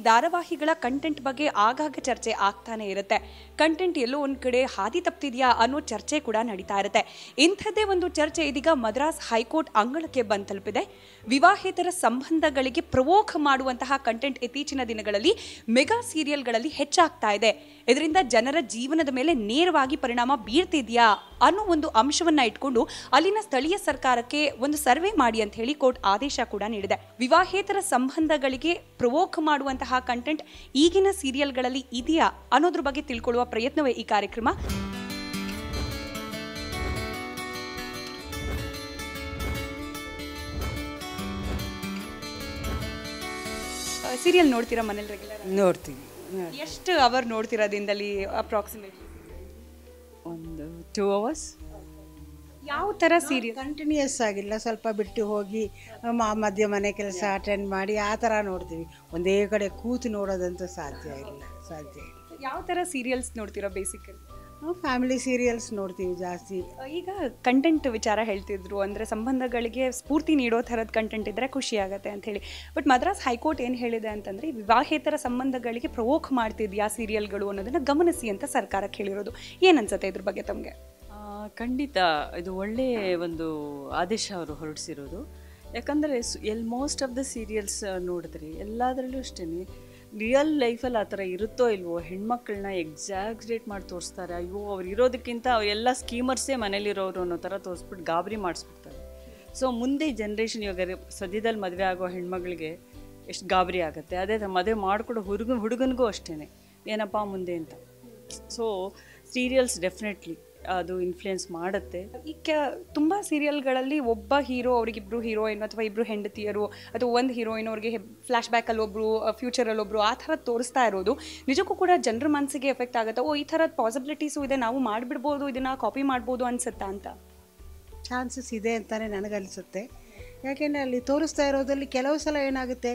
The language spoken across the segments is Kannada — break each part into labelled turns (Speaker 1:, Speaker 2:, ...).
Speaker 1: ಧಾರಾವಾಹಿಗಳ ಕಂಟೆಂಟ್ ಬಗ್ಗೆ ಆಗಾಗ ಚರ್ಚೆ ಆಗ್ತಾನೆ ಇರುತ್ತೆ. ಕಂಟೆಂಟ್ ಎಲ್ಲೋ ಒಂದು ಕಡೆ ಹಾದಿ ತಪ್ತಿದೆಯಾ ಅನ್ನೋ ಚರ್ಚೆ ಕೂಡ ನಡೀತಾ ಇರುತ್ತೆ. ಇಂಥದ್ದೇ ಒಂದು ಚರ್ಚೆ ಇದೀಗ ಮದ್ರಾಸ್ ಹೈಕೋರ್ಟ್ ಅಂಗಳಕ್ಕೆ ಬಂದು ತಲುಪಿದೆ ವಿವಾಹೇತರ ಸಂಬಂಧಗಳಿಗೆ ಪ್ರವೋಕ್ ಮಾಡುವಂತಹ ಕಂಟೆಂಟ್ ಇತ್ತೀಚಿನ ದಿನಗಳಲ್ಲಿ ಮೆಗಾ ಸೀರಿಯಲ್ಗಳಲ್ಲಿ ಹೆಚ್ಚಾಗ್ತಾ ಇದೆ. ಇದರಿಂದ ಜನರ ಜೀವನದ ಮೇಲೆ ನೇರವಾಗಿ ಪರಿಣಾಮ ಬೀರ್ತಿದ್ಯಾ? ಅನ್ನೋ ಒಂದು ಅಂಶವನ್ನ ಇಟ್ಕೊಂಡು ಅಲ್ಲಿನ ಸ್ಥಳೀಯ ಸರ್ಕಾರಕ್ಕೆ ಒಂದು ಸರ್ವೆ ಮಾಡಿ ಅಂತ ಹೇಳಿ ಕೋರ್ಟ್ ಆದೇಶ ಕೂಡ ನೀಡಿದೆ. ವಿವಾಹೇತರ ಸಂಬಂಧಗಳಿಗೆ ಪ್ರವೋಕ್ ಮಾಡುವಂತಹ ಕಂಟೆಂಟ್ ಈಗಿನ ಸೀರಿಯಲ್ಗಳಲ್ಲಿ ಇದೆಯಾ ಅನ್ನೋದ್ರ ಬಗ್ಗೆ ತಿಳ್ಕೊಳ್ಳುವ ಪ್ರಯತ್ನವೇ ಈ ಕಾರ್ಯಕ್ರಮ. ಸೀರಿಯಲ್ ನೋಡ್ತೀರಾ ಮನೇಲಿ ರೆಗ್ಯುಲರ್
Speaker 2: ನೋಡ್ತೀನಿ.
Speaker 1: ಎಷ್ಟು ಅವರ್ ನೋಡ್ತೀರಾ ದಿನದಲ್ಲಿ ಅಪ್ರಾಕ್ಸಿಮೇಟ್ಲಿ
Speaker 2: ಒಂದು ಟೂ ಅವರ್ಸ್
Speaker 1: ಯಾವ ಥರ ಸೀರಿಯಲ್
Speaker 3: ಕಂಟಿನ್ಯೂಯಸ್ ಆಗಿಲ್ಲ ಸ್ವಲ್ಪ ಬಿಟ್ಟು ಹೋಗಿ ಮ- ಮಧ್ಯ ಮನೆ ಕೆಲಸ ಅಟೆಂಡ್ ಮಾಡಿ ಆ ಥರ ನೋಡ್ತೀವಿ. ಒಂದೇ ಕಡೆ ಕೂತು ನೋಡೋದಂತೂ ಸಾಧ್ಯ ಇಲ್ಲ ಸಾಧ್ಯ ಇಲ್ಲ.
Speaker 1: ಯಾವ ಥರ ಸೀರಿಯಲ್ಸ್ ನೋಡ್ತೀರಾ ಬೇಸಿಕಲಿ
Speaker 3: ನಾವು ಫ್ಯಾಮಿಲಿ ಸೀರಿಯಲ್ಸ್ ನೋಡ್ತೀವಿ ಜಾಸ್ತಿ.
Speaker 1: ಈಗ ಕಂಟೆಂಟ್ ವಿಚಾರ ಹೇಳ್ತಿದ್ರು ಅಂದರೆ ಸಂಬಂಧಗಳಿಗೆ ಸ್ಫೂರ್ತಿ ನೀಡೋ ಥರದ ಕಂಟೆಂಟ್ ಇದ್ದರೆ ಖುಷಿ ಆಗುತ್ತೆ ಅಂತ ಹೇಳಿ. ಬಟ್ ಮದ್ರಾಸ್ ಹೈಕೋರ್ಟ್ ಏನು ಹೇಳಿದೆ ಅಂತಂದರೆ ವಿವಾಹೇತರ ಸಂಬಂಧಗಳಿಗೆ ಪ್ರವೋಕ್ ಮಾಡ್ತಿದ್ಯಾ ಸೀರಿಯಲ್ಗಳು ಅನ್ನೋದನ್ನು ಗಮನಿಸಿ ಅಂತ ಸರ್ಕಾರಕ್ಕೆ ಹೇಳಿರೋದು ಅನ್ಸುತ್ತೆ ಇದ್ರ ಬಗ್ಗೆ ತಮಗೆ?
Speaker 2: ಖಂಡಿತ ಇದು ಒಳ್ಳೆಯ ಒಂದು ಆದೇಶ ಅವರು ಹೊರಡಿಸಿರೋದು. ಯಾಕಂದರೆ almost of the serials ನೋಡಿದ್ರೆ ಎಲ್ಲದರಲ್ಲೂ ಅಷ್ಟೇ ರಿಯಲ್ ಲೈಫಲ್ಲಿ ಆ ಥರ ಇರುತ್ತೋ ಇಲ್ವೋ, ಹೆಣ್ಮಕ್ಳನ್ನ ಎಕ್ಸಾಗ್ರೇಟ್ ಮಾಡಿ ತೋರಿಸ್ತಾರೆ. ಅಯ್ಯೋ, ಅವ್ರು ಇರೋದಕ್ಕಿಂತ ಎಲ್ಲ ಸ್ಕೀಮರ್ಸೇ ಮನೇಲಿರೋರು ಅನ್ನೋ ಥರ ತೋರಿಸ್ಬಿಟ್ಟು ಗಾಬರಿ ಮಾಡಿಸ್ಬಿಡ್ತಾರೆ. ಸೊ ಮುಂದೆ ಜನ್ರೇಷನ್ ಇವಾಗ ಸದ್ಯದಲ್ಲಿ ಮದುವೆ ಆಗೋ ಹೆಣ್ಮಗಳಿಗೆ ಎಷ್ಟು ಗಾಬರಿ ಆಗುತ್ತೆ. ಅದೇ ಥರ ಮದುವೆ ಮಾಡಿಕೊಡೋ ಹುಡುಗ ಹುಡುಗನಿಗೂ ಅಷ್ಟೇ ಏನಪ್ಪ ಮುಂದೆ ಅಂತ. ಸೊ ಸೀರಿಯಲ್ಸ್ ಡೆಫಿನೆಟ್ಲಿ ಅದು ಇನ್ಫ್ಲುಯೆನ್ಸ್ ಮಾಡುತ್ತೆ.
Speaker 1: ಈ ಕೆ, ತುಂಬ ಸೀರಿಯಲ್ಗಳಲ್ಲಿ ಒಬ್ಬ ಹೀರೋ ಅವ್ರಿಗಿಬ್ರು ಹೀರೋಯಿನ್ ಅಥವಾ ಇಬ್ರು ಹೆಂಡತಿಯರು ಅಥವಾ ಒಂದು ಹೀರೋಯಿನ್ ಅವ್ರಿಗೆ ಫ್ಲಾಶ್ ಬ್ಯಾಕಲ್ಲಿ ಒಬ್ರು ಫ್ಯೂಚರಲ್ಲಿ ಒಬ್ಬರು ಆ ಥರ ತೋರಿಸ್ತಾ ಇರೋದು, ನಿಜಕ್ಕೂ ಕೂಡ ಜನರ ಮನಸ್ಸಿಗೆ ಎಫೆಕ್ಟ್ ಆಗುತ್ತೆ? ಓ, ಈ ಥರದ ಪಾಸಿಬಿಲಿಟೀಸು ಇದೆ, ನಾವು ಮಾಡಿಬಿಡ್ಬೋದು, ಇದನ್ನು ಕಾಪಿ ಮಾಡ್ಬೋದು ಅನ್ಸುತ್ತಾ ಅಂತ?
Speaker 3: ಚಾನ್ಸಸ್ ಇದೆ ಅಂತಲೇ ನನಗನ್ನಿಸುತ್ತೆ ಯಾಕೆಂದರೆ ಅಲ್ಲಿ ತೋರಿಸ್ತಾ ಇರೋದ್ರಲ್ಲಿ ಕೆಲವು ಸಲ ಏನಾಗುತ್ತೆ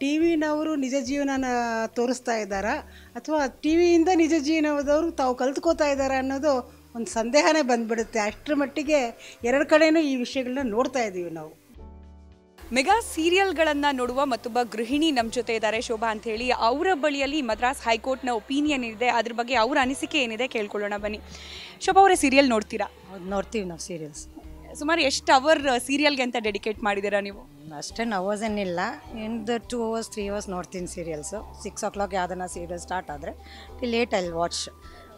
Speaker 3: ಟಿ ವಿನವರು ನಿಜ ಜೀವನನ ತೋರಿಸ್ತಾ ಇದ್ದಾರಾ? ಅಥವಾ ಟಿ ವಿಯಿಂದ ನಿಜ ಜೀವನದವರು ತಾವು ಕಲ್ತ್ಕೋತಾ ಇದ್ದಾರಾ ಅನ್ನೋದು ಒಂದು ಸಂದೇಹನೇ ಬಂದ್ಬಿಡುತ್ತೆ. ಅಷ್ಟರ ಮಟ್ಟಿಗೆ ಎರಡು ಕಡೆಯೂ ಈ ವಿಷಯಗಳನ್ನ ನೋಡ್ತಾ ಇದ್ದೀವಿ ನಾವು.
Speaker 1: ಮೆಗಾ ಸೀರಿಯಲ್ಗಳನ್ನು ನೋಡುವ ಮತ್ತೊಬ್ಬ ಗೃಹಿಣಿ ನಮ್ಮ ಜೊತೆ ಇದ್ದಾರೆ ಶೋಭಾ ಅಂತ ಹೇಳಿ ಅವರ ಬಳಿಯಲ್ಲಿ ಮದ್ರಾಸ್ ಹೈಕೋರ್ಟ್ನ ಒಪಿನಿಯನ್ ಇದೆ. ಅದ್ರ ಬಗ್ಗೆ ಅವರ ಅನಿಸಿಕೆ ಏನಿದೆ ಕೇಳ್ಕೊಳ್ಳೋಣ ಬನ್ನಿ. ಶೋಭಾ ಅವರೇ ಸೀರಿಯಲ್ ನೋಡ್ತೀರಾ?
Speaker 4: ನೋಡ್ತೀವಿ ನಾವು ಸೀರಿಯಲ್ಸ್.
Speaker 1: ಸುಮಾರು ಎಷ್ಟು ಅವರ್ ಸೀರಿಯಲ್ಗೆ ಅಂತ ಡೆಡಿಕೇಟ್ ಮಾಡಿದ್ದೀರಾ ನೀವು?
Speaker 4: ಅಷ್ಟೇನು ಅವರ್ಸ್ ಏನಿಲ್ಲ ಇಂದು ಟೂ ಅವರ್ಸ್ ತ್ರೀ ಅವರ್ಸ್ ನೋಡ್ತೀನಿ ಸೀರಿಯಲ್ಸು. ಸಿಕ್ಸ್ ಓ ಕ್ಲಾಕ್ ಯಾವ್ದನ್ನ ಸೀರಿಯಲ್ ಸ್ಟಾರ್ಟ್ ಆದರೆ ಟಿ ಲೇಟ್ ಐಲ್ ವಾಚ್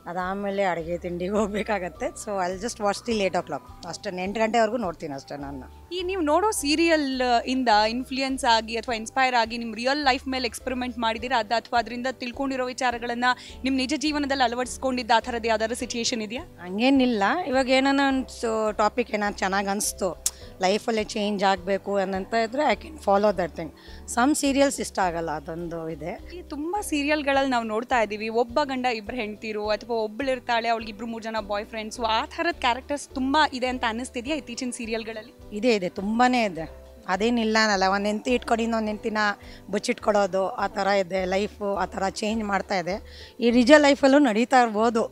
Speaker 4: ಅದಾದಮೇಲೆ ಅಡುಗೆ ತಿಂಡಿಗೆ ಹೋಗ್ಬೇಕಾಗತ್ತೆ. So I'll just watch till eight o'clock ಅಷ್ಟೇ ಎಂಟು ಗಂಟೆವರೆಗೂ ನೋಡ್ತೀನಿ ಅಷ್ಟೇ ನಾನು.
Speaker 1: ಈ ನೀವು ನೋಡೋ ಸೀರಿಯಲ್ ಇಂದ ಇನ್ಫ್ಲೂಯೆನ್ಸ್ ಆಗಿ ಅಥವಾ ಇನ್ಸ್ಪೈರ್ ಆಗಿ ನಿಮ್ಮ ರಿಯಲ್ ಲೈಫ್ ಮೇಲೆ ಎಕ್ಸ್ಪೆರಿಮೆಂಟ್ ಮಾಡಿದ್ದೀರಾ ಅದು ಅಥವಾ ಅದರಿಂದ ತಿಳ್ಕೊಂಡಿರೋ ವಿಚಾರಗಳನ್ನು ನಿಮ್ಮ ನಿಜ ಜೀವನದಲ್ಲಿ ಅಳವಡಿಸ್ಕೊಂಡಿದ್ದ ಆ ಥರದ್ದು ಯಾವ್ದಾದ್ರು ಸಿಚುಯೇಷನ್ ಇದೆಯಾ?
Speaker 4: ಹಂಗೇನಿಲ್ಲ. ಇವಾಗ ಏನೋ ಒಂದು ಟಾಪಿಕ್ ಏನಾದ್ರು ಚೆನ್ನಾಗಿ ಅನಿಸ್ತು. ಲೈಫಲ್ಲೇ ಚೇಂಜ್ ಆಗಬೇಕು ಅನ್ನಂತ ಇದ್ದರೆ I can follow that thing some serials ಇಷ್ಟ ಆಗಲ್ಲ ಅದೊಂದು ಇದೆ.
Speaker 1: ಈ ತುಂಬ ಸೀರಿಯಲ್ಗಳಲ್ಲಿ ನಾವು ನೋಡ್ತಾ ಇದ್ದೀವಿ. ಒಬ್ಬ ಗಂಡ ಇಬ್ಬರು ಹೆಂಡ್ತಿರು ಅಥವಾ ಒಬ್ಬಳು ಇರ್ತಾಳೆ ಅವಳಿಗೆ ಇಬ್ಬರು ಮೂರು ಜನ ಬಾಯ್ ಫ್ರೆಂಡ್ಸು ಆ ಥರದ ಕ್ಯಾರೆಕ್ಟರ್ಸ್ ತುಂಬ ಇದೆ ಅಂತ ಅನ್ನಿಸ್ತಿದೆಯಾ ಇತ್ತೀಚಿನ ಸೀರಿಯಲ್ಗಳಲ್ಲಿ
Speaker 4: ಇದೆ ಇದೆ. ತುಂಬಾ ಇದೆ. ಅದೇನಿಲ್ಲ ಅನ್ನಲ್ಲ ಒಂದು ಹೆಂಡ್ತಿ ಇಟ್ಕೊಂಡು ಇನ್ನೊಂದು ಹೆಂಡ್ತಿನ ಬುಚ್ಚಿಟ್ಕೊಳ್ಳೋದು ಆ ಥರ ಇದೆ. ಲೈಫು ಆ ಥರ ಚೇಂಜ್ ಮಾಡ್ತಾ ಇದೆ. ಈ ನಿಜ ಲೈಫಲ್ಲೂ ನಡೀತಾ ಇರ್ಬೋದು.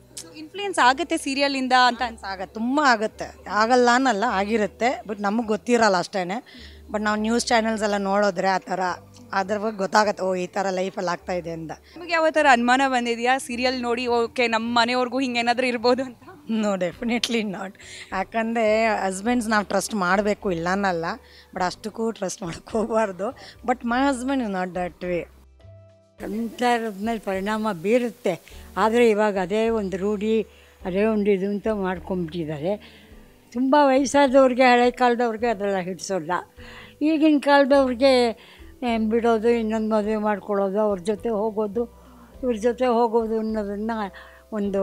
Speaker 1: ಇನ್ಫ್ಲೂಯೆನ್ಸ್ ಆಗುತ್ತೆ ಸೀರಿಯಲಿಂದ ಅಂತ ಅನ್ಸ
Speaker 4: ಆಗ ತುಂಬ ಆಗುತ್ತೆ. ಆಗಲ್ಲ ಅನ್ನಲ್ಲ ಆಗಿರುತ್ತೆ ಬಟ್ ನಮಗೆ ಗೊತ್ತಿರಲ್ಲ ಅಷ್ಟೇ ಬಟ್ ನಾವು ನ್ಯೂಸ್ ಚಾನೆಲ್ಸ್ ಎಲ್ಲ ನೋಡಿದ್ರೆ ಆ ಥರ ಅದ್ರ ಬಗ್ಗೆ ಗೊತ್ತಾಗತ್ತೆ ಓ ಈ ಥರ ಲೈಫಲ್ಲಿ ಆಗ್ತಾ ಇದೆ ಅಂತ.
Speaker 1: ನಿಮಗೆ ಯಾವ ಥರ ಅನುಮಾನ ಬಂದಿದೆಯಾ? ಸೀರಿಯಲ್ ನೋಡಿ ಓಕೆ ನಮ್ಮ ಮನೆಯವ್ರಿಗೂ ಹಿಂಗೇನಾದ್ರೂ ಇರ್ಬೋದು ಅಂತ?
Speaker 4: ನೋ ಡೆಫಿನೆಟ್ಲಿ ನಾಟ್ ಯಾಕಂದರೆ ಹಸ್ಬೆಂಡ್ಸ್ ನಾವು ಟ್ರಸ್ಟ್ ಮಾಡಬೇಕು ಇಲ್ಲ ಅನ್ನಲ್ಲ ಬಟ್ ಅಷ್ಟಕ್ಕೂ ಟ್ರಸ್ಟ್ ಮಾಡೋಕ್ಕೆ ಹೋಗಬಾರ್ದು. But my husband is not that way
Speaker 5: ಸಂಸಾರದ ಮೇಲೆ ಪರಿಣಾಮ ಬೀರುತ್ತೆ. ಆದರೆ ಇವಾಗ ಅದೇ ಒಂದು ರೂಢಿ, ಅದೇ ಒಂದು ಇದು ಅಂತ ಮಾಡ್ಕೊಂಬಿಟ್ಟಿದ್ದಾರೆ. ತುಂಬ ವಯಸ್ಸಾದವ್ರಿಗೆ, ಹಳೆ ಕಾಲದವ್ರಿಗೆ ಅದೆಲ್ಲ ಹಿಡಿಸೋಲ್ಲ. ಈಗಿನ ಕಾಲದವ್ರಿಗೆ ಬಿಡೋದು, ಇನ್ನೊಂದು ಮದುವೆ ಮಾಡ್ಕೊಳ್ಳೋದು, ಅವ್ರ ಜೊತೆ ಹೋಗೋದು, ಇವ್ರ ಜೊತೆ ಹೋಗೋದು ಅನ್ನೋದನ್ನು ಒಂದು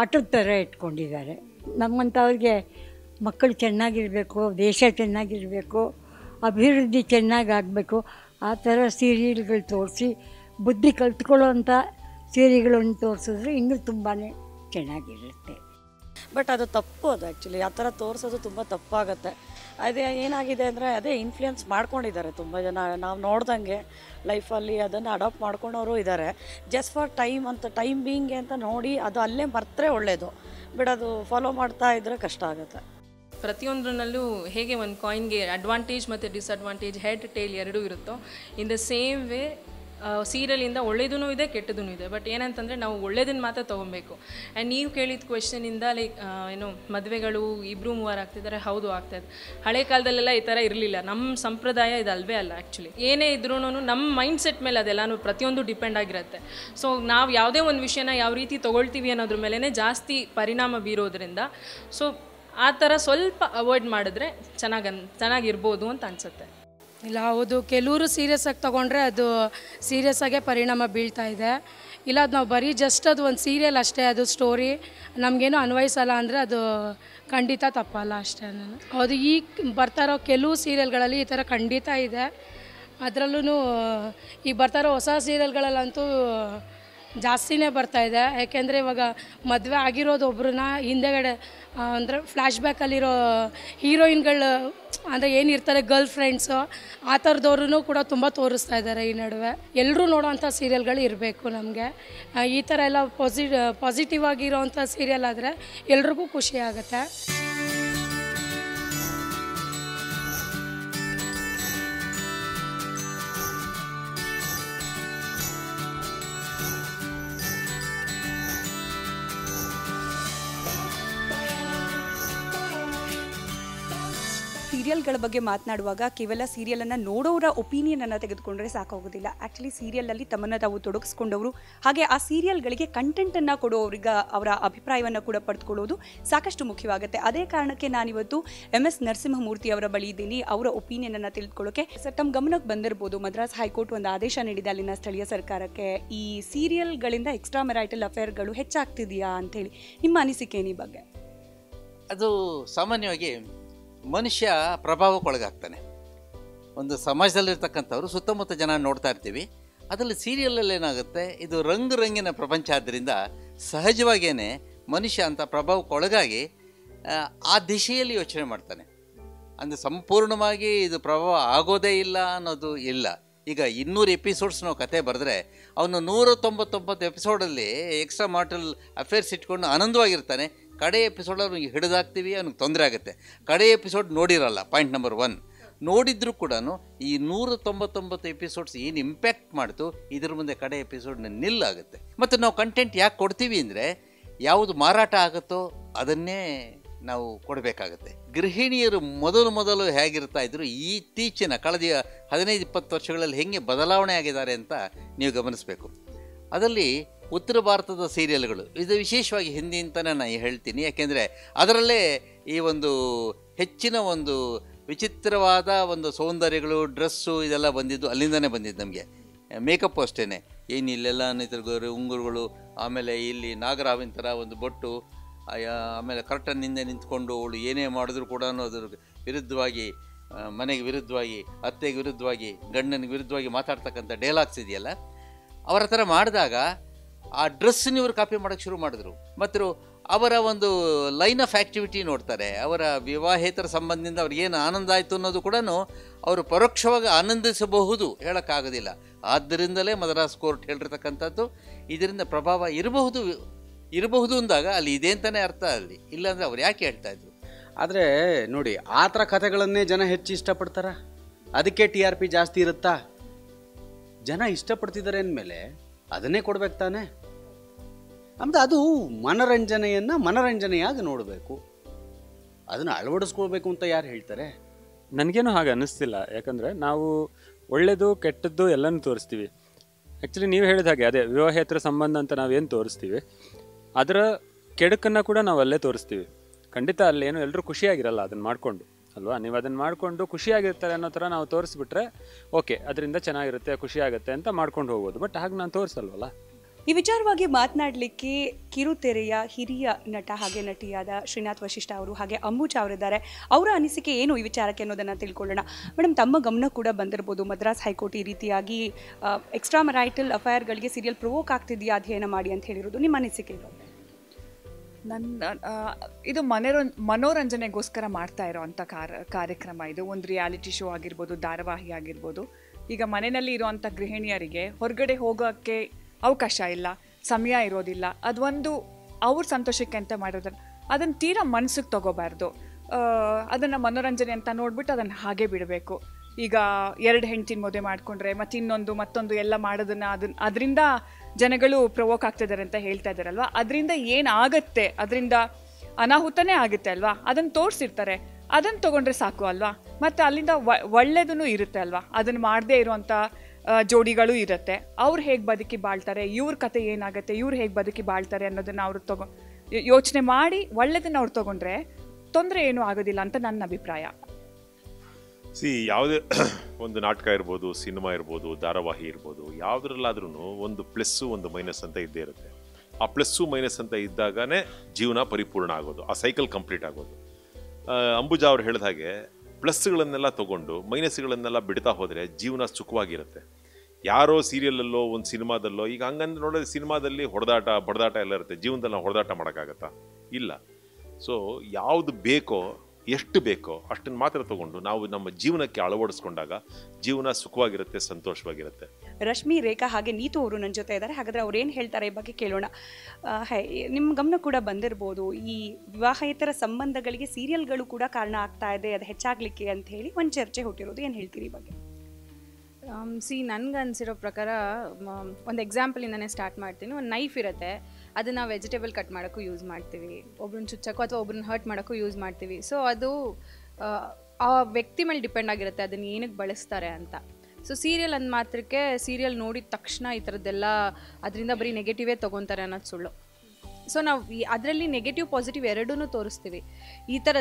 Speaker 5: ಆಟದ ಥರ ಇಟ್ಕೊಂಡಿದ್ದಾರೆ. ನಮ್ಮಂಥವ್ರಿಗೆ ಮಕ್ಕಳು ಚೆನ್ನಾಗಿರಬೇಕು, ದೇಶ ಚೆನ್ನಾಗಿರಬೇಕು, ಅಭಿವೃದ್ಧಿ ಚೆನ್ನಾಗಿ ಆಗಬೇಕು ಆ ಥರ ಸೀರಿಯಲ್ಗಳು ತೋರಿಸಿ ಬುದ್ಧಿ ಕಲ್ತ್ಕೊಳ್ಳೋವಂಥ ಸೀರೆಗಳನ್ನು ತೋರಿಸಿದ್ರೆ ಇನ್ನೂ ತುಂಬಾ ಚೆನ್ನಾಗಿರುತ್ತೆ.
Speaker 2: ಬಟ್ ಅದು ತಪ್ಪು ಅದು ಆ್ಯಕ್ಚುಲಿ ಆ ಥರ ತೋರಿಸೋದು ತುಂಬ ತಪ್ಪಾಗುತ್ತೆ. ಅದೇ ಏನಾಗಿದೆ ಅಂದರೆ ಅದೇ ಇನ್ಫ್ಲುಯೆನ್ಸ್ ಮಾಡ್ಕೊಂಡಿದ್ದಾರೆ ತುಂಬ ಜನ. ನಾವು ನೋಡ್ದಂಗೆ ಲೈಫಲ್ಲಿ ಅದನ್ನು ಅಡಾಪ್ಟ್ ಮಾಡ್ಕೊಂಡವರು ಇದ್ದಾರೆ ಜಸ್ಟ್ ಫಾರ್ ಟೈಮ್ ಅಂತ ಟೈಮ್ ಬೀಯಿಂಗೆ ಅಂತ ನೋಡಿ ಅದು ಅಲ್ಲೇ ಮರ್ತರೆ ಒಳ್ಳೆಯದು ಬಟ್ ಅದು ಫಾಲೋ ಮಾಡ್ತಾ ಇದ್ದರೆ ಕಷ್ಟ ಆಗುತ್ತೆ.
Speaker 6: ಪ್ರತಿಯೊಂದರಲ್ಲೂ ಹೇಗೆ ಒಂದು ಕಾಯಿನ್ಗೆ ಅಡ್ವಾಂಟೇಜ್ ಮತ್ತು ಡಿಸ್ಅಡ್ವಾಂಟೇಜ್ ಹೆಡ್ ಟೇಲ್ ಎರಡೂ ಇರುತ್ತೋ ಇನ್ ದ ಸೇಮ್ ವೇ ಸೀರಿಯಲಿಂದ ಒಳ್ಳೇದೂ ಇದೆ ಕೆಟ್ಟದೂ ಇದೆ. ಬಟ್ ಏನಂತಂದರೆ ನಾವು ಒಳ್ಳೇದನ್ನ ಮಾತ್ರ ತೊಗೊಬೇಕು. ಆ್ಯಂಡ್ ನೀವು ಕೇಳಿದ ಕ್ವೆಶನಿಂದ ಲೈಕ್ ಏನು, ಮದುವೆಗಳು ಇಬ್ಬರು ಮೂವರು ಆಗ್ತಿದ್ದಾರೆ ಹೌದು ಆಗ್ತಾಯಿದೆ ಹಳೆ ಕಾಲದಲ್ಲೆಲ್ಲ ಈ ಥರ ಇರಲಿಲ್ಲ. ನಮ್ಮ ಸಂಪ್ರದಾಯ ಇದು ಅಲ್ವೇ ಅಲ್ಲ ಆ್ಯಕ್ಚುಲಿ ಏನೇ ಇದ್ರೂ ನಮ್ಮ ಮೈಂಡ್ ಸೆಟ್ ಮೇಲೆ ಅದೆಲ್ಲನೂ ಪ್ರತಿಯೊಂದು ಡಿಪೆಂಡ್ ಆಗಿರುತ್ತೆ. ಸೊ ನಾವು ಯಾವುದೇ ಒಂದು ವಿಷಯನ ಯಾವ ರೀತಿ ತೊಗೊಳ್ತೀವಿ ಅನ್ನೋದ್ರ ಮೇಲೇ ಜಾಸ್ತಿ ಪರಿಣಾಮ ಬೀರೋದ್ರಿಂದ ಸೊ ಆ ಥರ ಸ್ವಲ್ಪ ಅವಾಯ್ಡ್ ಮಾಡಿದ್ರೆ ಚೆನ್ನಾಗಿ ಚೆನ್ನಾಗಿರ್ಬೋದು ಅಂತ ಅನಿಸುತ್ತೆ.
Speaker 7: ಇಲ್ಲ, ಹೌದು. ಕೆಲವರು ಸೀರಿಯಸ್ ಆಗಿ ತೊಗೊಂಡ್ರೆ ಅದು ಸೀರಿಯಸ್ ಆಗೇ ಪರಿಣಾಮ ಬೀಳ್ತಾ ಇದೆ. ಇಲ್ಲ, ಅದು ನಾವು ಬರೀ ಜಸ್ಟ್ ಅದು ಒಂದು ಸೀರಿಯಲ್ ಅಷ್ಟೇ, ಅದು ಸ್ಟೋರಿ ನಮಗೇನು ಅನ್ವಯಿಸಲ್ಲ ಅಂದರೆ ಅದು ಖಂಡಿತ ತಪ್ಪಲ್ಲ ಅಷ್ಟೇ ನಾನು. ಹೌದು ಈಗ ಬರ್ತಾ ಇರೋ ಕೆಲವು ಸೀರಿಯಲ್ಗಳಲ್ಲಿ ಈ ಥರ ಖಂಡಿತ ಇದೆ. ಅದರಲ್ಲೂ ಈಗ ಬರ್ತಾ ಇರೋ ಹೊಸ ಸೀರಿಯಲ್ಗಳಲ್ಲಂತೂ ಜಾಸ್ತಿನೇ ಬರ್ತಾ ಇದೆ. ಯಾಕೆಂದರೆ ಇವಾಗ ಮದುವೆ ಆಗಿರೋದು ಒಬ್ರನ್ನ ಹಿಂದೆಗಡೆ ಅಂದರೆ ಫ್ಲ್ಯಾಶ್ ಬ್ಯಾಕಲ್ಲಿರೋ ಹೀರೋಯಿನ್ಗಳು ಅಂದರೆ ಏನಿರ್ತಾರೆ ಗರ್ಲ್ ಫ್ರೆಂಡ್ಸು ಆ ಥರದವ್ರೂ ಕೂಡ ತುಂಬ ತೋರಿಸ್ತಾ ಇದ್ದಾರೆ ಈ ನಡುವೆ. ಎಲ್ಲರೂ ನೋಡೋವಂಥ ಸೀರಿಯಲ್ಗಳು ಇರಬೇಕು ನಮಗೆ. ಈ ಥರ ಎಲ್ಲ ಪಾಸಿಟಿವ್ ಪಾಸಿಟಿವ್ ಆಗಿರೋವಂಥ ಸೀರಿಯಲ್ ಆದರೆ ಎಲ್ರಿಗೂ ಖುಷಿ ಆಗುತ್ತೆ.
Speaker 1: ಸೀರಿಯಲ್ಗಳ ಬಗ್ಗೆ ಮಾತನಾಡುವಾಗ ಕೇವಲ ಸೀರಿಯಲನ್ನು ನೋಡೋರ ಒಪಿನಿಯನನ್ನು ತೆಗೆದುಕೊಂಡ್ರೆ ಸಾಕಾಗೋದಿಲ್ಲ. ಆ್ಯಕ್ಚುಲಿ ಸೀರಿಯಲಲ್ಲಿ ತಮ್ಮನ್ನು ತಾವು ತೊಡಗಿಸ್ಕೊಂಡವರು, ಹಾಗೆ ಆ ಸೀರಿಯಲ್ಗಳಿಗೆ ಕಂಟೆಂಟನ್ನು ಕೊಡೋರಿಗೆ ಅವರ ಅಭಿಪ್ರಾಯವನ್ನು ಕೂಡ ಪಡೆದುಕೊಳ್ಳೋದು ಸಾಕಷ್ಟು ಮುಖ್ಯವಾಗುತ್ತೆ. ಅದೇ ಕಾರಣಕ್ಕೆ ನಾನಿವತ್ತು ಎಂ ಎಸ್ ನರಸಿಂಹಮೂರ್ತಿ ಅವರ ಬಳಿ ಇದ್ದೀನಿ. ಅವರ ಒಪಿನಿಯನನ್ನು ತಿಳಿದುಕೊಳ್ಳೋಕೆ. ಸರ್ ತಮ್ಮ ಗಮನಕ್ಕೆ ಬಂದಿರ್ಬೋದು, ಮದ್ರಾಸ್ ಹೈಕೋರ್ಟ್ ಒಂದು ಆದೇಶ ನೀಡಿದೆ ಅಲ್ಲಿನ ಸ್ಥಳೀಯ ಸರ್ಕಾರಕ್ಕೆ. ಈ ಸೀರಿಯಲ್ಗಳಿಂದ ಎಕ್ಸ್ಟ್ರಾ ಮೆರೈಟಲ್ ಅಫೇರ್ಗಳು ಹೆಚ್ಚಾಗ್ತಿದೆಯಾ ಅಂತೇಳಿ ನಿಮ್ಮ ಅನಿಸಿಕೆ ಈ ಬಗ್ಗೆ?
Speaker 8: ಅದು ಸಾಮಾನ್ಯವಾಗಿ ಮನುಷ್ಯ ಪ್ರಭಾವಕ್ಕೊಳಗಾಗ್ತಾನೆ. ಒಂದು ಸಮಾಜದಲ್ಲಿರ್ತಕ್ಕಂಥವ್ರು ಸುತ್ತಮುತ್ತ ಜನ ನೋಡ್ತಾ ಇರ್ತೀವಿ. ಅದರಲ್ಲಿ ಸೀರಿಯಲಲ್ಲಿ ಏನಾಗುತ್ತೆ ಇದು ರಂಗು ರಂಗಿನ ಪ್ರಪಂಚ ಆದ್ದರಿಂದ ಸಹಜವಾಗಿಯೇ ಮನುಷ್ಯ ಅಂತ ಪ್ರಭಾವಕ್ಕೊಳಗಾಗಿ ಆ, ದಿಶೆಯಲ್ಲಿ ಯೋಚನೆ ಮಾಡ್ತಾನೆ. ಅಂದರೆ ಸಂಪೂರ್ಣವಾಗಿ ಇದು ಪ್ರಭಾವ ಆಗೋದೇ ಇಲ್ಲ ಅನ್ನೋದು ಇಲ್ಲ. ಈಗ ಇನ್ನೂರು ಎಪಿಸೋಡ್ಸ್ ನಾವು ಕತೆ ಬರೆದ್ರೆ ಅವನು ನೂರ ತೊಂಬತ್ತೊಂಬತ್ತು ಎಪಿಸೋಡಲ್ಲಿ ಎಕ್ಸ್ಟ್ರಾ ಮಾರ್ಟಲ್ ಅಫೇರ್ಸ್ ಇಟ್ಕೊಂಡು ಆನಂದವಾಗಿರ್ತಾನೆ. ಕಡೆ ಎಪಿಸೋಡ್ ಅವ್ನಿಗೆ ಹಿಡಿದಾಗ್ತೀವಿ ಅವ್ನಿಗೆ ತೊಂದರೆ ಆಗುತ್ತೆ. ಕಡೆ ಎಪಿಸೋಡ್ ನೋಡಿರಲ್ಲ ಪಾಯಿಂಟ್ ನಂಬರ್ ಒನ್ ನೋಡಿದ್ರೂ ಕೂಡ ಈ ನೂರ ತೊಂಬತ್ತೊಂಬತ್ತು ಎಪಿಸೋಡ್ಸ್ ಏನು ಇಂಪ್ಯಾಕ್ಟ್ ಮಾಡ್ತು, ಇದ್ರ ಮುಂದೆ ಕಡೆ ಎಪಿಸೋಡ್ನ ನಿಲ್ಲಾಗುತ್ತೆ. ಮತ್ತು ನಾವು ಕಂಟೆಂಟ್ ಯಾಕೆ ಕೊಡ್ತೀವಿ ಅಂದರೆ, ಯಾವುದು ಮಾರಾಟ ಆಗುತ್ತೋ ಅದನ್ನೇ ನಾವು ಕೊಡಬೇಕಾಗತ್ತೆ. ಗೃಹಿಣಿಯರು ಮೊದಲು ಮೊದಲು ಹೇಗಿರ್ತಾ ಇದ್ರು ಇತ್ತೀಚಿನ ಕಳೆದ ಹದಿನೈದು ಇಪ್ಪತ್ತು ವರ್ಷಗಳಲ್ಲಿ ಹೆಂಗೆ ಬದಲಾವಣೆ ಆಗಿದ್ದಾರೆ ಅಂತ ನೀವು ಗಮನಿಸಬೇಕು. ಅದರಲ್ಲಿ ಉತ್ತರ ಭಾರತದ ಸೀರಿಯಲ್ಗಳು. ಇದು ವಿಶೇಷವಾಗಿ ಹಿಂದಿ ಅಂತಲೇ ನಾನು ಹೇಳ್ತೀನಿ. ಯಾಕೆಂದರೆ ಅದರಲ್ಲೇ ಈ ಒಂದು ಹೆಚ್ಚಿನ ಒಂದು ವಿಚಿತ್ರವಾದ ಒಂದು ಸೌಂದರ್ಯಗಳು, ಡ್ರೆಸ್ಸು ಇದೆಲ್ಲ ಬಂದಿದ್ದು ಅಲ್ಲಿಂದನೇ ಬಂದಿದ್ದು ನಮಗೆ. ಮೇಕಪ್ ಅಷ್ಟೇ ಏನು ಇಲ್ಲೆಲ್ಲ ನಿಂತಿರ್ಗೋರು ಉಂಗುರುಗಳು, ಆಮೇಲೆ ಇಲ್ಲಿ ನಾಗರಾವಿನ ಥರ ಒಂದು ಬೊಟ್ಟು ಆಮೇಲೆ ಕರ್ಟನ್ನಿಂದ ನಿಂತ್ಕೊಂಡು ಅವಳು ಏನೇ ಮಾಡಿದ್ರು ಕೂಡ ಅದ್ರ ವಿರುದ್ಧವಾಗಿ ಮನೆಗೆ ವಿರುದ್ಧವಾಗಿ, ಅತ್ತೆಗೆ ವಿರುದ್ಧವಾಗಿ, ಗಂಡನಿಗೆ ವಿರುದ್ಧವಾಗಿ ಮಾತಾಡ್ತಕ್ಕಂಥ ಡೈಲಾಗ್ಸ್ ಇದೆಯಲ್ಲ? ಅವರ ಥರ ಮಾಡಿದಾಗ ಆ ಡ್ರೆಸ್ಸನ್ನ ಇವರು ಕಾಪಿ ಮಾಡೋಕ್ಕೆ ಶುರು ಮಾಡಿದ್ರು. ಮತ್ತು ಅವರ ಒಂದು ಲೈನ್ ಆಫ್ ಆ್ಯಕ್ಟಿವಿಟಿ ನೋಡ್ತಾರೆ. ಅವರ ವಿವಾಹೇತರ ಸಂಬಂಧದಿಂದ ಅವ್ರಿಗೆ ಏನು ಆನಂದ ಆಯಿತು ಅನ್ನೋದು ಕೂಡ ಅವರು ಪರೋಕ್ಷವಾಗಿ ಆನಂದಿಸಬಹುದು ಹೇಳೋಕ್ಕಾಗೋದಿಲ್ಲ. ಆದ್ದರಿಂದಲೇ ಮದ್ರಾಸ್ ಕೋರ್ಟ್ ಹೇಳಿರ್ತಕ್ಕಂಥದ್ದು, ಇದರಿಂದ ಪ್ರಭಾವ ಇರಬಹುದು ಇರಬಹುದು ಅಂದಾಗ ಅಲ್ಲಿ ಇದೆ ಅಂತಲೇ ಅರ್ಥ ಅಲ್ಲಿ. ಇಲ್ಲಾಂದರೆ ಅವ್ರು ಯಾಕೆ ಹೇಳ್ತಾ ಇದ್ರು?
Speaker 9: ಆದರೆ ನೋಡಿ, ಆ ಥರ ಕಥೆಗಳನ್ನೇ ಜನ ಹೆಚ್ಚು ಇಷ್ಟಪಡ್ತಾರ? ಅದಕ್ಕೆ ಟಿ ಆರ್ ಪಿ ಜಾಸ್ತಿ ಇರುತ್ತಾ? ಜನ ಇಷ್ಟಪಡ್ತಿದ್ದಾರೆ ಅಂದಮೇಲೆ ಅದನ್ನೇ ಕೊಡ್ಬೇಕು ತಾನೆ? ಆಮೇಲೆ ಅದು ಮನರಂಜನೆಯನ್ನು ಮನರಂಜನೆಯಾಗಿ ನೋಡಬೇಕು. ಅದನ್ನು ಅಳವಡಿಸ್ಕೊಳ್ಬೇಕು ಅಂತ ಯಾರು ಹೇಳ್ತಾರೆ?
Speaker 10: ನನಗೇನು ಹಾಗೆ ಅನ್ನಿಸ್ತಿಲ್ಲ. ಯಾಕಂದರೆ ನಾವು ಒಳ್ಳೆಯದು ಕೆಟ್ಟದ್ದು ಎಲ್ಲನೂ ತೋರಿಸ್ತೀವಿ. ಆ್ಯಕ್ಚುಲಿ ನೀವು ಹೇಳಿದ ಹಾಗೆ, ಅದೇ ವಿವಾಹೇತರ ಸಂಬಂಧ ಅಂತ ನಾವೇನು ತೋರಿಸ್ತೀವಿ? ಅದರ ಕೆಡುಕನ್ನು ಕೂಡ ನಾವು ಅಲ್ಲೇ ತೋರಿಸ್ತೀವಿ. ಖಂಡಿತ ಅಲ್ಲೇನು ಎಲ್ಲರೂ ಖುಷಿಯಾಗಿರಲ್ಲ ಅದನ್ನು ಮಾಡಿಕೊಂಡು. ಅಲ್ವಾ? ನೀವು ಅದನ್ನು ಮಾಡಿಕೊಂಡು ಖುಷಿಯಾಗಿರ್ತಾರೆ ಅನ್ನೋ ಥರ ನಾವು ತೋರಿಸ್ಬಿಟ್ರೆ, ಓಕೆ, ಅದರಿಂದ ಚೆನ್ನಾಗಿರುತ್ತೆ, ಖುಷಿಯಾಗುತ್ತೆ ಅಂತ ಮಾಡ್ಕೊಂಡು ಹೋಗ್ಬೋದು. ಬಟ್ ಹಾಗೆ ನಾನು ತೋರಿಸಲ್ವಲ್ಲ?
Speaker 1: ಈ ವಿಚಾರವಾಗಿ ಮಾತನಾಡಲಿಕ್ಕೆ ಕಿರುತೆರೆಯ ಹಿರಿಯ ನಟ ಹಾಗೆ ನಟಿಯಾದ ಶ್ರೀನಾಥ್ ವಶಿಷ್ಠ ಅವರು ಹಾಗೆ ಅಂಬುಜ ಅವರಿದ್ದಾರೆ. ಅವರ ಅನಿಸಿಕೆ ಏನು ಈ ವಿಚಾರಕ್ಕೆ ಅನ್ನೋದನ್ನು ತಿಳ್ಕೊಳ್ಳೋಣ. ಮೇಡಮ್, ತಮ್ಮ ಗಮನ ಕೂಡ ಬಂದಿರ್ಬೋದು. ಮದ್ರಾಸ್ ಹೈಕೋರ್ಟ್ ಈ ರೀತಿಯಾಗಿ ಎಕ್ಸ್ಟ್ರಾ ಮರೈಟಲ್ ಅಫೈರ್ಗಳಿಗೆ ಸೀರಿಯಲ್ ಪ್ರೊವೋಕ್ ಆಗ್ತಿದೆಯಾ ಅಧ್ಯಯನ ಮಾಡಿ ಅಂತ ಹೇಳಿರೋದು. ನಿಮ್ಮ ಅನಿಸಿಕೆ
Speaker 11: ನನ್ನ ಇದು ಮನೋರ, ಮನೋರಂಜನೆಗೋಸ್ಕರ ಮಾಡ್ತಾ ಇರೋವಂಥ ಕಾರ, ಕಾರ್ಯಕ್ರಮ ಇದು. ಒಂದು ರಿಯಾಲಿಟಿ ಶೋ ಆಗಿರ್ಬೋದು, ಧಾರಾವಾಹಿ ಆಗಿರ್ಬೋದು. ಈಗ ಮನೆಯಲ್ಲಿ ಇರುವಂಥ ಗೃಹಿಣಿಯರಿಗೆ ಹೊರಗಡೆ ಹೋಗೋಕ್ಕೆ ಅವಕಾಶ ಇಲ್ಲ, ಸಮಯ ಇರೋದಿಲ್ಲ. ಅದೊಂದು ಅವ್ರ ಸಂತೋಷಕ್ಕೆ ಅಂತ ಮಾಡೋದನ್ನು ಅದನ್ನು ತೀರಾ ಮನಸ್ಸಿಗೆ ತಗೋಬಾರ್ದು. ಅದನ್ನು ಮನೋರಂಜನೆ ಅಂತ ನೋಡ್ಬಿಟ್ಟು ಅದನ್ನು ಹಾಗೆ ಬಿಡಬೇಕು. ಈಗ ಎರಡು ಹೆಂಡ್ತಿನ ಮದುವೆ ಮಾಡಿಕೊಂಡ್ರೆ ಮತ್ತು ಇನ್ನೊಂದು ಮತ್ತೊಂದು ಎಲ್ಲ ಮಾಡೋದನ್ನು ಅದನ್ನು ಅದರಿಂದ ಜನಗಳು ಪ್ರವೋಕ್ ಆಗ್ತಿದ್ದಾರೆ ಅಂತ ಹೇಳ್ತಾ ಇದ್ದಾರಲ್ವಾ ಅದರಿಂದ ಏನಾಗತ್ತೆ ಅದರಿಂದ ಅನಾಹುತನೇ ಆಗುತ್ತೆ ಅಲ್ವಾ? ಅದನ್ನು ತೋರಿಸಿರ್ತಾರೆ. ಅದನ್ನು ತಗೊಂಡ್ರೆ ಸಾಕು ಅಲ್ವಾ? ಮತ್ತು ಅಲ್ಲಿಂದ ಒಳ್ಳೆಯದೂ ಇರುತ್ತೆ ಅಲ್ವಾ? ಅದನ್ನು ಮಾಡದೇ ಇರುವಂಥ ಜೋಡಿಗಳು ಇರುತ್ತೆ. ಅವ್ರು ಹೇಗೆ ಬದುಕಿ ಬಾಳ್ತಾರೆ? ಇವ್ರ ಕತೆ ಏನಾಗುತ್ತೆ? ಇವ್ರು ಹೇಗೆ ಬದುಕಿ ಬಾಳ್ತಾರೆ ಅನ್ನೋದನ್ನು ಅವರು ತಗೊ ಯೋಚನೆ ಮಾಡಿ ಒಳ್ಳೆಯದನ್ನು ಅವ್ರು ತಗೊಂಡ್ರೆ ತೊಂದರೆ ಏನೂ ಆಗೋದಿಲ್ಲ ಅಂತ ನನ್ನ ಅಭಿಪ್ರಾಯ.
Speaker 12: ಸಿ ಯಾವುದೇ ಒಂದು ನಾಟಕ ಇರ್ಬೋದು, ಸಿನಿಮಾ ಇರ್ಬೋದು, ಧಾರಾವಾಹಿ ಇರ್ಬೋದು ಯಾವುದ್ರಲ್ಲಾದ್ರೂ ಒಂದು ಪ್ಲಸ್ಸು ಒಂದು ಮೈನಸ್ ಅಂತ ಇದ್ದೇ ಇರುತ್ತೆ. ಆ ಪ್ಲಸ್ಸು ಮೈನಸ್ ಅಂತ ಇದ್ದಾಗನೇ ಜೀವನ ಪರಿಪೂರ್ಣ ಆಗೋದು, ಆ ಸೈಕಲ್ ಕಂಪ್ಲೀಟ್ ಆಗೋದು. ಅಂಬುಜಾ ಅವ್ರು ಹೇಳಿದ ಹಾಗೆ ಪ್ಲಸ್ಗಳನ್ನೆಲ್ಲ ತೊಗೊಂಡು, ಮೈನಸ್ಗಳನ್ನೆಲ್ಲ ಬಿಡ್ತಾ ಹೋದರೆ ಜೀವನ ಸುಖವಾಗಿರುತ್ತೆ. ಯಾರೋ ಸೀರಿಯಲಲ್ಲೋ ಒಂದು ಸಿನಿಮಾದಲ್ಲೋ, ಈಗ ಹಂಗಂದ್ರೆ ನೋಡಿದ್ರೆ ಸಿನಿಮಾದಲ್ಲಿ ಹೊಡೆದಾಟ, ಬಡದಾಟ ಎಲ್ಲ ಇರುತ್ತೆ ಜೀವನದಲ್ಲಿ ನಾವು ಹೊಡೆದಾಟ ಮಾಡೋಕ್ಕಾಗತ್ತಾ? ಇಲ್ಲ. ಸೊ ಯಾವುದು ಬೇಕೋ ಎಷ್ಟು ಬೇಕೋ ಅಷ್ಟನ್ನು ಮಾತ್ರ ತಗೊಂಡು ನಾವು ನಮ್ಮ ಜೀವನಕ್ಕೆ ಅಳವಡಿಸ್ಕೊಂಡಾಗ ಜೀವನ ಸುಖವಾಗಿರುತ್ತೆ ಸಂತೋಷವಾಗಿರುತ್ತೆ.
Speaker 1: ರಶ್ಮಿ ರೇಖಾ ಹಾಗೆ ನೀತು ಅವರು ನನ್ನ ಜೊತೆ ಇದ್ದಾರೆ. ಹಾಗಾದ್ರೆ ಅವ್ರು ಏನು ಹೇಳ್ತಾರೆ ಈ ಬಗ್ಗೆ ಕೇಳೋಣ. ನಿಮ್ಮ ಗಮನ ಕೂಡ ಬಂದಿರ್ಬೋದು. ಈ ವಿವಾಹೇತರ ಸಂಬಂಧಗಳಿಗೆ ಸೀರಿಯಲ್ಗಳು ಕೂಡ ಕಾರಣ ಆಗ್ತಾ ಇದೆ ಅದು ಹೆಚ್ಚಾಗ್ಲಿಕ್ಕೆ ಅಂತ ಹೇಳಿ ಒಂದು ಚರ್ಚೆ ಹುಟ್ಟಿರೋದು. ಏನು ಹೇಳ್ತೀರಿ ಈ ಬಗ್ಗೆ?
Speaker 13: ಸಿ ನನ್ಗೆ ಅನ್ಸಿರೋ ಪ್ರಕಾರ ಒಂದು ಎಕ್ಸಾಂಪಲಿಂದನೇ ಸ್ಟಾರ್ಟ್ ಮಾಡ್ತೀನಿ. ಒಂದು ನೈಫ್ ಇರುತ್ತೆ. ಅದನ್ನು ವೆಜಿಟೇಬಲ್ ಕಟ್ ಮಾಡೋಕ್ಕೂ ಯೂಸ್ ಮಾಡ್ತೀವಿ. ಒಬ್ರನ್ನ ಚುಚ್ಚಕ್ಕೋ ಅಥವಾ ಒಬ್ರನ್ನ ಹರ್ಟ್ ಮಾಡೋಕ್ಕೂ ಯೂಸ್ ಮಾಡ್ತೀವಿ. ಸೊ ಅದು ಆ, ವ್ಯಕ್ತಿ ಮೇಲೆ ಡಿಪೆಂಡ್ ಆಗಿರುತ್ತೆ ಅದನ್ನು ಏನಕ್ಕೆ ಬಳಸ್ತಾರೆ ಅಂತ. ಸೊ ಸೀರಿಯಲ್ ಅಂದ ಮಾತ್ರಕ್ಕೆ ಸೀರಿಯಲ್ ನೋಡಿದ ತಕ್ಷಣ ಈ ಥರದ್ದೆಲ್ಲ ಅದರಿಂದ ಬರೀ ನೆಗೆಟಿವೇ ತೊಗೊತಾರೆ ಅನ್ನೋದು ಸುಳ್ಳು. ಸೊ ನಾವು ಅದರಲ್ಲಿ ನೆಗೆಟಿವ್ ಪಾಸಿಟಿವ್ ಎರಡೂ ತೋರಿಸ್ತೀವಿ. ಈ ಥರ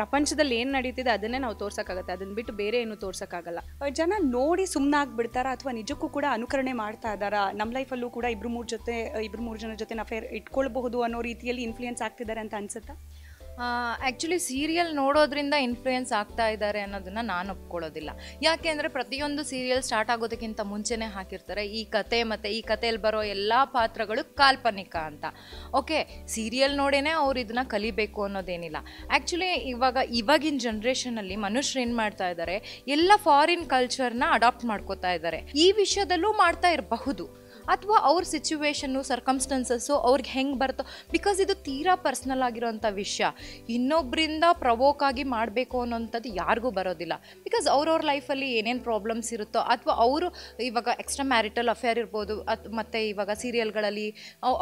Speaker 13: ಪ್ರಪಂಚದಲ್ಲಿ ಏನು ನಡೀತಿದೆ ಅದನ್ನೇ ನಾವು ತೋರ್ಸೋಕ್ಕಾಗತ್ತೆ. ಅದನ್ನ ಬಿಟ್ಟು ಬೇರೆ ಏನು ತೋರ್ಸೋಕ್ಕಾಗಲ್ಲ.
Speaker 1: ಜನ ನೋಡಿ ಸುಮ್ಮನಾಗ್ಬಿಡ್ತಾರ ಅಥವಾ ನಿಜಕ್ಕೂ ಕೂಡ ಅನುಕರಣೆ ಮಾಡ್ತಾ ಇದ್ದಾರಾ? ನಮ್ಮ ಲೈಫಲ್ಲೂ ಕೂಡ ಇಬ್ರು ಮೂರು ಜೊತೆ, ಇಬ್ರು ಮೂರು ಜನ ಜೊತೆ ಅಫೇರ್ ಇಟ್ಕೊಳ್ಬಹುದು ಅನ್ನೋ ರೀತಿಯಲ್ಲಿ ಇನ್ಫ್ಲೂಯೆನ್ಸ್ ಆಗ್ತಿದ್ದಾರೆ ಅಂತ ಅನ್ಸುತ್ತಾ?
Speaker 14: ಆ್ಯಕ್ಚುಲಿ ಸೀರಿಯಲ್ ನೋಡೋದ್ರಿಂದ ಇನ್ಫ್ಲೂಯೆನ್ಸ್ ಆಗ್ತಾ ಇದ್ದಾರೆ ಅನ್ನೋದನ್ನ ನಾನು ಒಪ್ಕೊಳ್ಳೋದಿಲ್ಲ. ಯಾಕೆ ಅಂದರೆ ಪ್ರತಿಯೊಂದು ಸೀರಿಯಲ್ ಸ್ಟಾರ್ಟ್ ಆಗೋದಕ್ಕಿಂತ ಮುಂಚೆನೇ ಹಾಕಿರ್ತಾರೆ. ಈ ಕತೆ ಮತ್ತು ಈ ಕಥೆಯಲ್ಲಿ ಬರೋ ಎಲ್ಲ ಪಾತ್ರಗಳು ಕಾಲ್ಪನಿಕ ಅಂತ. ಓಕೆ ಸೀರಿಯಲ್ ನೋಡೇ ಅವ್ರು ಇದನ್ನ ಕಲಿಬೇಕು ಅನ್ನೋದೇನಿಲ್ಲ. ಆ್ಯಕ್ಚುಲಿ ಇವಾಗ, ಇವಾಗಿನ ಜನ್ರೇಷನಲ್ಲಿ ಮನುಷ್ಯರು ಏನು ಮಾಡ್ತಾ ಇದ್ದಾರೆ ಎಲ್ಲ ಫಾರಿನ್ ಕಲ್ಚರ್ನ ಅಡಾಪ್ಟ್ ಮಾಡ್ಕೋತಾ ಇದ್ದಾರೆ ಈ ವಿಷಯದಲ್ಲೂ ಮಾಡ್ತಾ ಇರಬಹುದು. ಅಥವಾ ಅವ್ರ ಸಿಚುವೇಶನ್ನು ಸರ್ಕಮ್ಸ್ಟೆನ್ಸಸ್ಸು ಅವ್ರಿಗೆ ಹೆಂಗೆ ಬರುತ್ತೋ ಬಿಕಾಸ್ ಇದು ತೀರಾ ಪರ್ಸ್ನಲ್ ಆಗಿರೋಂಥ ವಿಷಯ. ಇನ್ನೊಬ್ಬರಿಂದ ಪ್ರವೋಕ್ ಆಗಿ ಮಾಡಬೇಕು ಅನ್ನೋಂಥದ್ದು ಯಾರಿಗೂ ಬರೋದಿಲ್ಲ. ಬಿಕಾಸ್ ಅವ್ರವ್ರ ಲೈಫಲ್ಲಿ ಏನೇನು ಪ್ರಾಬ್ಲಮ್ಸ್ ಇರುತ್ತೋ, ಅಥವಾ ಅವರು ಇವಾಗ ಎಕ್ಸ್ಟ್ರಾ ಮ್ಯಾರಿಟಲ್ ಅಫೇರ್ ಇರ್ಬೋದು, ಅತ್ ಮತ್ತು ಇವಾಗ ಸೀರಿಯಲ್ಗಳಲ್ಲಿ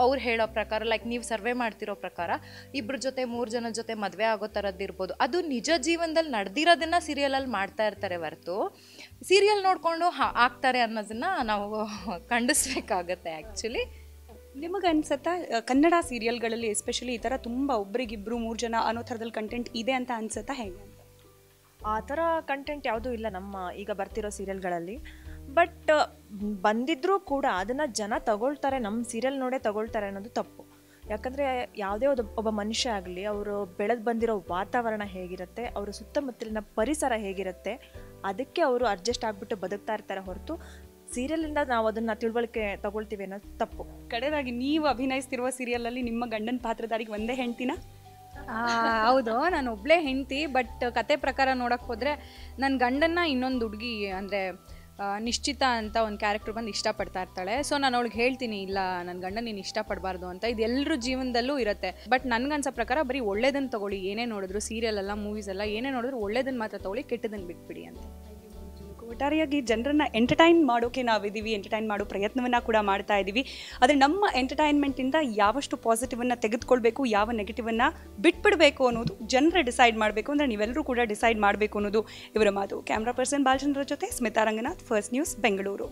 Speaker 14: ಅವ್ರು ಹೇಳೋ ಪ್ರಕಾರ ಲೈಕ್ ನೀವು ಸರ್ವೆ ಮಾಡ್ತಿರೋ ಪ್ರಕಾರ ಇಬ್ಬರ ಜೊತೆ, ಮೂರು ಜನ ಜೊತೆ ಮದುವೆ ಆಗೋ ಥರದ್ದು ಇರ್ಬೋದು. ಅದು ನಿಜ ಜೀವನದಲ್ಲಿ ನಡೆದಿರೋದನ್ನು ಸೀರಿಯಲಲ್ಲಿ ಮಾಡ್ತಾ ಇರ್ತಾರೆ ಹೊರತು ಸೀರಿಯಲ್ ನೋಡಿಕೊಂಡು ಹಾ ಆಗ್ತಾರೆ ಅನ್ನೋದನ್ನು ನಾವು ಖಂಡಿಸ್ಬೇಕಾಗತ್ತೆ ಆ್ಯಕ್ಚುಲಿ
Speaker 1: ನಿಮಗೆ ಅನ್ಸತ್ತಾ ಕನ್ನಡ ಸೀರಿಯಲ್ಗಳಲ್ಲಿ ಎಸ್ಪೆಷಲಿ ಈ ಥರ ತುಂಬ ಒಬ್ರಿಗಿಬ್ರು ಮೂರು ಜನ ಅನ್ನೋ ಥರದಲ್ಲಿ ಕಂಟೆಂಟ್ ಇದೆ ಅಂತ ಅನ್ಸುತ್ತಾ ಹೇಗೆ?
Speaker 15: ಆ ಥರ ಕಂಟೆಂಟ್ ಯಾವುದೂ ಇಲ್ಲ ನಮ್ಮ ಈಗ ಬರ್ತಿರೋ ಸೀರಿಯಲ್ಗಳಲ್ಲಿ ಬಟ್ ಬಂದಿದ್ರೂ ಕೂಡ ಅದನ್ನು ಜನ ತಗೊಳ್ತಾರೆ ನಮ್ಮ ಸೀರಿಯಲ್ ನೋಡೇ ತಗೊಳ್ತಾರೆ ಅನ್ನೋದು ತಪ್ಪು. ಯಾಕಂದರೆ ಯಾವುದೇ ಒಂದು, ಒಬ್ಬ ಮನುಷ್ಯ ಆಗಲಿ, ಅವರು ಬೆಳೆದು ಬಂದಿರೋ ವಾತಾವರಣ ಹೇಗಿರುತ್ತೆ, ಅವರ ಸುತ್ತಮುತ್ತಲಿನ ಪರಿಸರ ಹೇಗಿರುತ್ತೆ, ಅದಕ್ಕೆ ಅವರು ಅಡ್ಜಸ್ಟ್ ಆಗಿಬಿಟ್ಟು ಬದುಕ್ತಾ ಇರ್ತಾರೆ ಹೊರತು ಸೀರಿಯಲಿಂದ ನಾವು ಅದನ್ನ ತಿಳುವಳಿಕೆ ತಗೊಳ್ತೀವಿ ಅನ್ನೋದು ತಪ್ಪು.
Speaker 1: ಕಡೆದಾಗಿ ನೀವು ಅಭಿನಯಿಸ್ತಿರುವ ಸೀರಿಯಲಲ್ಲಿ ನಿಮ್ಮ ಗಂಡನ ಪಾತ್ರಧಾರಿಗೆ ಒಂದೇ ಹೆಂಡ್ತಿನ?
Speaker 13: ಆ, ಹೌದು ನಾನು ಒಬ್ಳೇ ಹೆಂಡತಿ ಬಟ್ ಕತೆ ಪ್ರಕಾರ ನೋಡಕ್ ಹೋದ್ರೆ ನನ್ನ ಗಂಡನ್ನ ಇನ್ನೊಂದು ಹುಡುಗಿ ಅಂದ್ರೆ ನಿಶ್ಚಿತ ಅಂತ ಒಂದು ಕ್ಯಾರೆಕ್ಟರ್ ಬಂದು ಇಷ್ಟಪಡ್ತಾ ಇರ್ತಾಳೆ. ಸೊ ನಾನು ಅವಳಿಗೆ ಹೇಳ್ತೀನಿ ಇಲ್ಲ ನನ್ನ ಗಂಡ ನೀನು ಇಷ್ಟಪಡಬಾರ್ದು ಅಂತ. ಇದು ಎಲ್ಲರ ಜೀವನದಲ್ಲೂ ಇರುತ್ತೆ. ಬಟ್ ನನ್ಗನ್ಸೋ ಪ್ರಕಾರ ಬರೀ ಒಳ್ಳೇದನ್ನು ತಗೊಳ್ಳಿ ಏನೇ ನೋಡಿದ್ರು ಸೀರಿಯಲ್ ಎಲ್ಲ ಮೂವೀಸ್ ಎಲ್ಲ ಏನೇ ನೋಡಿದ್ರು ಒಳ್ಳೇದನ್ನು ಮಾತ್ರ ತಗೊಳ್ಳಿ ಕೆಟ್ಟದನ್ನ ಬಿಟ್ಬಿಡಿ ಅಂತ.
Speaker 1: ಒಟ್ಟಾರೆಯಾಗಿ ಜನರನ್ನ ಎಂಟರ್ಟೈನ್ ಮಾಡೋಕೆ ನಾವಿದ್ದೀವಿ ಎಂಟರ್ಟೈನ್ ಮಾಡೋ ಪ್ರಯತ್ನವನ್ನ ಕೂಡ ಮಾಡ್ತಾ ಇದ್ದೀವಿ ಆದರೆ ನಮ್ಮ ಎಂಟರ್ಟೈನ್ಮೆಂಟಿಂದ ಯಾವಷ್ಟು ಪಾಸಿಟಿವನ್ನ ತೆಗೆದುಕೊಳ್ಬೇಕು, ಯಾವ ನೆಗೆಟಿವನ್ನ ಬಿಟ್ಬಿಡಬೇಕು ಅನ್ನೋದು ಜನರೇ ಡಿಸೈಡ್ ಮಾಡಬೇಕು ಅಂದರೆ ನೀವೆಲ್ಲರೂ ಕೂಡ ಡಿಸೈಡ್ ಮಾಡಬೇಕು ಅನ್ನೋದು ಇವರ ಮಾತು. ಕ್ಯಾಮ್ರಾ ಪರ್ಸನ್ ಬಾಲಚಂದ್ರ ಜೊತೆ ಸ್ಮಿತಾ ರಂಗನಾಥ್ ಫಸ್ಟ್ ನ್ಯೂಸ್ ಬೆಂಗಳೂರು